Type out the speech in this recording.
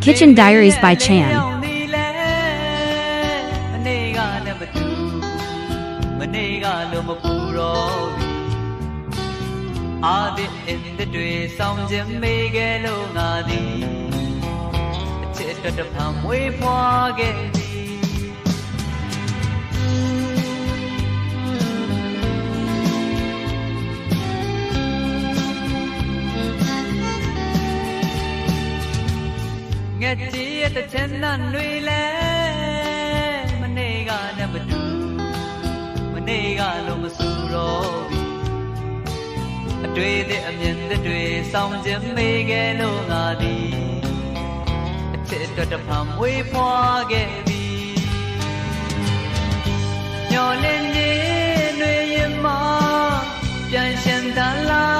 Kitchen Diaries by Chan. မနေ့ကနဲ့မတူမနေ့ကလို့မပူတော့ပြီအာဒီအင်းတွေစောင်းခြင်းမေးခဲ့လို့ငါသည်အချစ်အတွက်တစ်ဖန်မွေးဖွားခဲ့ ငက်တီးရဲ့တစ်ချက်နဲ့တွေလဲမနေ့ကနဲ့မတူမနေ့ကလုံးမစူတော့ဘူးအတွေ့အတဲ့အမြင်တွေစောင့်ခြင်းမေးခဲ့လို့ငါဒီအချစ်အတွက်တစ်ဖန်မွေးဖွားခဲ့ပြီညော်လင်းနေတွေရင်မပြန်ရှင်တလား